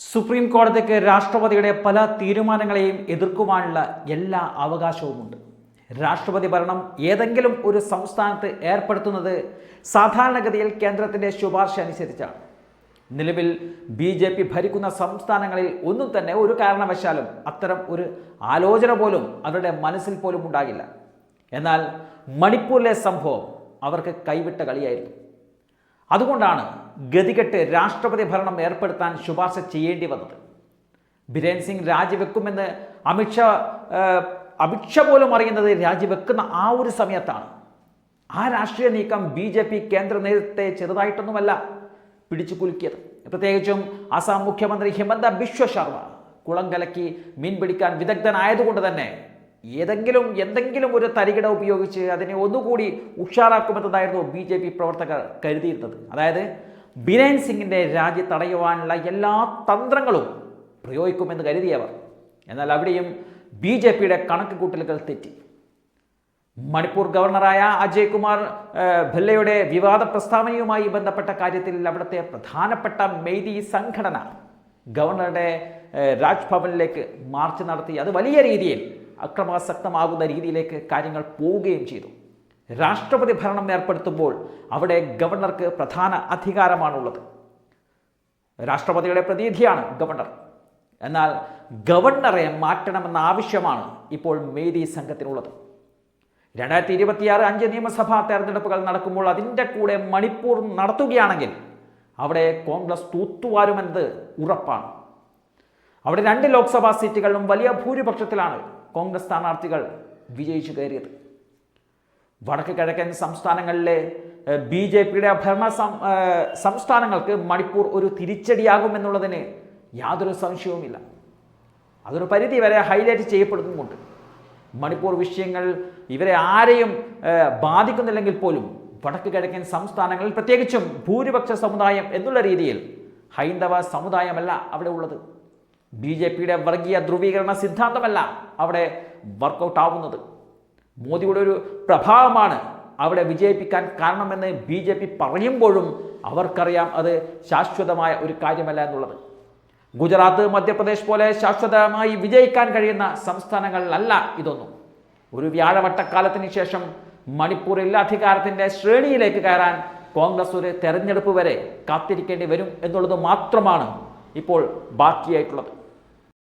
Supreme കോടതിക്ക് രാഷ്ട്രപതിയുടെ പല തീരുമാനങ്ങളെയും എതിർക്കുവാനുള്ള എല്ലാ അവകാശവുമുണ്ട്. രാഷ്ട്രപതി ഭരണം ഏതെങ്കിലും ഒരു സംസ്ഥാനത്ത് ഏർപ്പെടുത്തുന്നത് സാധാരണഗതിയിൽ കേന്ദ്രത്തിന്റെ ശുപാർശ അനുസരിച്ചാണ്. നിലവിൽ ബി ജെ പി ഭരിക്കുന്ന സംസ്ഥാനങ്ങളിൽ ഒന്നും തന്നെ ഒരു കാരണവശാലും അത്തരം ഒരു ആലോചന പോലും അവരുടെ മനസ്സിൽ പോലും ഉണ്ടാകില്ല. എന്നാൽ മണിപ്പൂരിലെ സംഭവം അവർക്ക് കൈവിട്ട കളിയായിരുന്നു അതുകൊണ്ടാണ് ഗതികെട്ട് രാഷ്ട്രപതി ഭരണം ഏർപ്പെടുത്താൻ ശുപാർശ ചെയ്യേണ്ടി വന്നത്. ബിരേൻ സിംഗ് രാജിവെക്കുമെന്ന് അമിത്ഷാ അമിത്ഷ പോലും അറിയുന്നത് രാജിവെക്കുന്ന ആ ഒരു സമയത്താണ്. ആ രാഷ്ട്രീയ നീക്കം ബി ജെ പി കേന്ദ്ര നേതൃത്വത്തെ ചെറുതായിട്ടൊന്നുമല്ല പിടിച്ചു കുലുക്കിയത്. പ്രത്യേകിച്ചും ആസാം മുഖ്യമന്ത്രി ഹിമന്ത ബിശ്വ ശർമ്മ കുളം കലക്കി മീൻ പിടിക്കാൻ വിദഗ്ധനായതുകൊണ്ട് തന്നെ ഏതെങ്കിലും എന്തെങ്കിലും ഒരു തരികിട ഉപയോഗിച്ച് അതിനെ ഒന്നുകൂടി ഉഷാറാക്കുമെന്നതായിരുന്നു ബി ജെ പി പ്രവർത്തകർ കരുതിയിരുന്നത്. അതായത് ബിരേൻ സിംഗിന്റെ രാജി തടയുവാനുള്ള എല്ലാ തന്ത്രങ്ങളും പ്രയോഗിക്കുമെന്ന് കരുതിയവർ. എന്നാൽ അവിടെയും ബി ജെ പിയുടെ കണക്ക് കൂട്ടലുകൾ തെറ്റി. മണിപ്പൂർ ഗവർണറായ അജയ് കുമാർ ഭല്ലയുടെ വിവാദ പ്രസ്താവനയുമായി ബന്ധപ്പെട്ട കാര്യത്തിൽ അവിടുത്തെ പ്രധാനപ്പെട്ട മെയ്തി സംഘടന ഗവർണറുടെ രാജ്ഭവനിലേക്ക് മാർച്ച് നടത്തി അത് വലിയ രീതിയിൽ അക്രമാസക്തമാകുന്ന രീതിയിലേക്ക് കാര്യങ്ങൾ പോവുകയും ചെയ്തു. രാഷ്ട്രപതി ഭരണം ഏർപ്പെടുത്തുമ്പോൾ അവിടെ ഗവർണർക്ക് പ്രധാന അധികാരമാണുള്ളത്. രാഷ്ട്രപതിയുടെ പ്രതിനിധിയാണ് ഗവർണർ. എന്നാൽ ഗവർണറെ മാറ്റണമെന്ന ആവശ്യമാണ് ഇപ്പോൾ മേരി സംഘത്തിനുള്ളത്. രണ്ടായിരത്തി ഇരുപത്തിയാറ് അഞ്ച് നിയമസഭാ തെരഞ്ഞെടുപ്പുകൾ നടക്കുമ്പോൾ അതിന്റെ കൂടെ മണിപ്പൂർ നടത്തുകയാണെങ്കിൽ അവിടെ കോൺഗ്രസ് തൂത്തുവാരുമെന്നത് ഉറപ്പാണ്. അവിടെ രണ്ട് ലോക്സഭാ സീറ്റുകളിലും വലിയ ഭൂരിപക്ഷത്തിലാണ് കോൺഗ്രസ് സ്ഥാനാർത്ഥികൾ വിജയിച്ചു കയറിയത്. വടക്ക് കിഴക്കൻ സംസ്ഥാനങ്ങളിലെ ബി ജെ പിയുടെ ഭരണ സംസ്ഥാനങ്ങൾക്ക് മണിപ്പൂർ ഒരു തിരിച്ചടിയാകുമെന്നുള്ളതിന് യാതൊരു സംശയവുമില്ല. അതൊരു പരിധി വരെ ഹൈലൈറ്റ് ചെയ്യപ്പെടുന്നുമുണ്ട്. മണിപ്പൂർ വിഷയങ്ങൾ ഇവരെ ആരെയും ബാധിക്കുന്നില്ലെങ്കിൽ പോലും വടക്ക് കിഴക്കൻ സംസ്ഥാനങ്ങളിൽ പ്രത്യേകിച്ചും ഭൂരിപക്ഷ സമുദായം എന്നുള്ള രീതിയിൽ ഹൈന്ദവ സമുദായമല്ല അവിടെ ഉള്ളത്. ബി ജെ പിയുടെ വർഗീയ ധ്രുവീകരണ സിദ്ധാന്തമല്ല അവിടെ വർക്കൗട്ട് ആവുന്നത്. മോദിയുടെ ഒരു പ്രഭാവമാണ് അവിടെ വിജയിപ്പിക്കാൻ കാരണമെന്ന് ബി ജെ പി പറയുമ്പോഴും അവർക്കറിയാം അത് ശാശ്വതമായ ഒരു കാര്യമല്ല എന്നുള്ളത്. ഗുജറാത്ത് മധ്യപ്രദേശ് പോലെ ശാശ്വതമായി വിജയിക്കാൻ കഴിയുന്ന സംസ്ഥാനങ്ങളിലല്ല ഇതൊന്നും. ഒരു വ്യാഴവട്ടക്കാലത്തിന് ശേഷം മണിപ്പൂരിൽ അധികാരത്തിന്റെ ശ്രേണിയിലേക്ക് കയറാൻ കോൺഗ്രസ് ഒരു തെരഞ്ഞെടുപ്പ് വരെ കാത്തിരിക്കേണ്ടി വരും എന്നുള്ളത് മാത്രമാണ് ഇപ്പോൾ ബാക്കിയായിട്ടുള്ളത്.